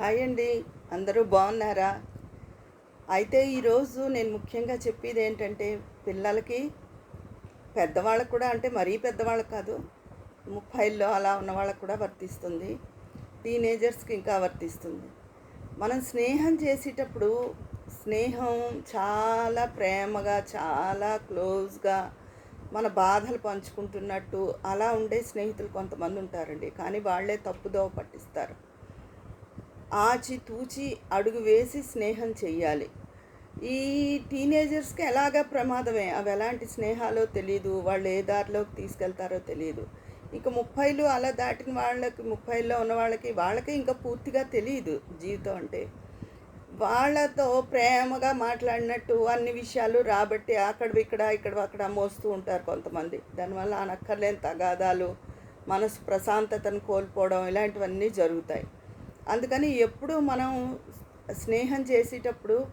Hi అండి. అందరూ బాగున్నారా? అయితే ఈరోజు నేను ముఖ్యంగా చెప్పేది ఏంటంటే పిల్లలకి పెద్దవాళ్ళకు కూడా అంటే మరీ పెద్దవాళ్ళకి కాదు ముప్పైల్లో అలా ఉన్న వాళ్ళకు కూడా వర్తిస్తుంది. టీనేజర్స్కి ఇంకా వర్తిస్తుంది. మనం స్నేహం చేసేటప్పుడు స్నేహం చాలా ప్రేమగా చాలా క్లోజ్గా మన బాధలు పంచుకుంటున్నట్టు అలా ఉండే స్నేహితులు కొంతమంది ఉంటారండి. కానీ వాళ్ళే తప్పుదోవ పట్టిస్తారు. ఆచితూచి అడుగు వేసి స్నేహం చెయ్యాలి. ఈ టీనేజర్స్కి ఎలాగ ప్రమాదమే? అవి ఎలాంటి స్నేహాలో తెలియదు వాళ్ళు ఏ దారిలోకి తీసుకెళ్తారో తెలియదు ఇక ముప్పైలు అలా దాటిన వాళ్ళకి ముప్పైలో ఉన్న వాళ్ళకి వాళ్ళకి ఇంకా పూర్తిగా తెలియదు జీవితం అంటే. వాళ్ళతో ప్రేమగా మాట్లాడినట్టు అన్ని విషయాలు రాబట్టి అక్కడ ఇక్కడ ఇక్కడ అక్కడ మోస్తూ ఉంటారు కొంతమంది. దానివల్ల అనక్కర్లేని తగాదాలు మనసు ప్రశాంతతను కోల్పోవడం ఇలాంటివన్నీ జరుగుతాయి. అందుకని ఎప్పుడు మనం స్నేహం చేసేటప్పుడు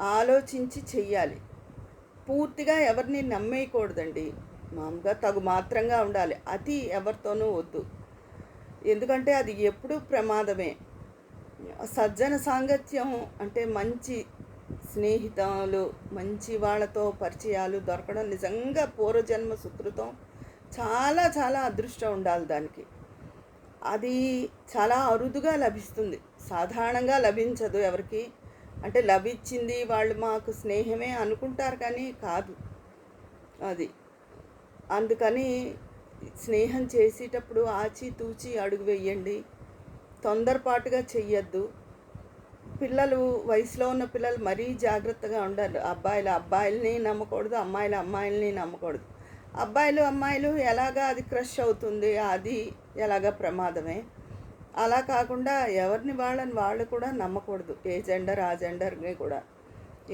ఆలోచించి చెయ్యాలి. పూర్తిగా ఎవరిని నమ్మేయకూడదండి. మామూలుగా తగు మాత్రంగా ఉండాలి. అతి ఎవరితోనూ వద్దు. ఎందుకంటే అది ఎప్పుడూ ప్రమాదమే. సజ్జన సాంగత్యం అంటే మంచి స్నేహితులు మంచి వాళ్ళతో పరిచయాలు దొరకడం నిజంగా పూర్వజన్మ సుకృతం చాలా చాలా అదృష్టం ఉండాలి దానికి. అది చాలా అరుదుగా లభిస్తుంది. సాధారణంగా లభించదు ఎవరికి. అంటే లభించింది వాళ్ళు మాకు స్నేహమే అనుకుంటారు కానీ కాదు. అది. అందుకని స్నేహం చేసేటప్పుడు ఆచి తూచి అడుగు వేయండి. తొందరపాటుగా చెయ్యొద్దు. పిల్లలు వయసులో ఉన్న పిల్లలు మరీ జాగ్రత్తగా ఉండాలి. అబ్బాయిల అబ్బాయిల్ని నమ్మకూడదు అమ్మాయిల అమ్మాయిల్ని నమ్మకూడదు. అబ్బాయిలు అమ్మాయిలు ఎలాగా అది క్రష్ అవుతుంది అది ఎలాగ ప్రమాదమే. అలా కాకుండా ఎవరిని వాళ్ళని వాళ్ళు కూడా నమ్మకూడదు ఏ జెండర్ ఆ జెండర్ని కూడా.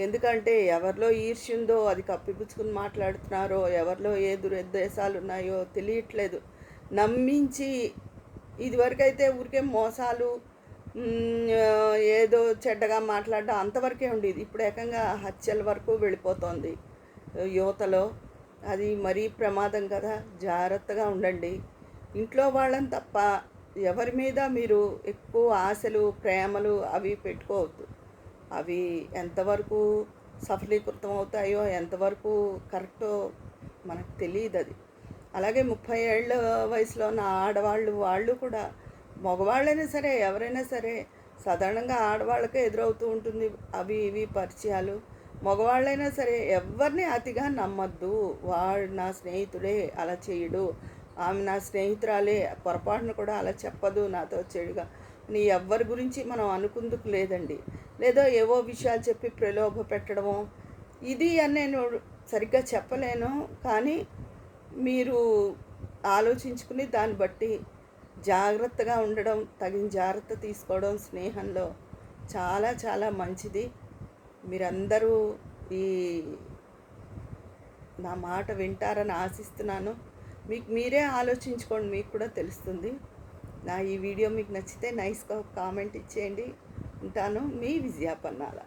ఎందుకంటే ఎవరిలో ఈర్ష్యుందో అది కప్పిపుచ్చుకుని మాట్లాడుతున్నారో ఎవరిలో ఏ దురుద్దేశాలు ఉన్నాయో తెలియట్లేదు. నమ్మించి ఇదివరకైతే ఊరికే మోసాలు ఏదో చెడ్డగా మాట్లాడడం అంతవరకే ఉండేది. ఇప్పుడు ఏకంగా హత్యల వరకు వెళ్ళిపోతుంది యువతలో. అది మరీ ప్రమాదం కదా. జాగ్రత్తగా ఉండండి. ఇంట్లో వాళ్ళని తప్ప ఎవరి మీద మీరు ఎక్కువ ఆశలు ప్రేమలు అవి పెట్టుకోవద్దు. అవి ఎంతవరకు సఫలీకృతం అవుతాయో ఎంతవరకు కరెక్టో మనకు తెలియదు అది. అలాగే ముప్పై ఏళ్ళ వయసులో ఉన్న ఆడవాళ్ళు వాళ్ళు కూడా మగవాళ్ళైనా సరే ఎవరైనా సరే సాధారణంగా ఆడవాళ్ళకే ఎదురవుతూ ఉంటుంది అవి ఇవి పరిచయాలు. మగవాళ్ళైనా సరే ఎవరిని అతిగా నమ్మద్దు. వాడు నా స్నేహితుడే అలా చేయడు. ఆమె నా స్నేహితురాలే పొరపాటును కూడా అలా చెప్పదు నాతో చెడుగా. నీ ఎవ్వరి గురించి మనం అనుకుందుకు లేదండి. లేదో ఏవో విషయాలు చెప్పి ప్రలోభ పెట్టడము. ఇది అని నేను సరిగ్గా చెప్పలేను. కానీ మీరు ఆలోచించుకుని దాన్ని బట్టి జాగ్రత్తగా ఉండడం తగిన జాగ్రత్త తీసుకోవడం స్నేహంలో చాలా చాలా మంచిది. మీరందరూ ఈ నా మాట వింటారని ఆశిస్తున్నాను. మీకు మీరే ఆలోచించుకోండి మీకు కూడా తెలుస్తుంది. నా ఈ వీడియో మీకు నచ్చితే నైస్గా కామెంట్ ఇచ్చేయండి. ఉంటాను మీ విజయాపన్నాల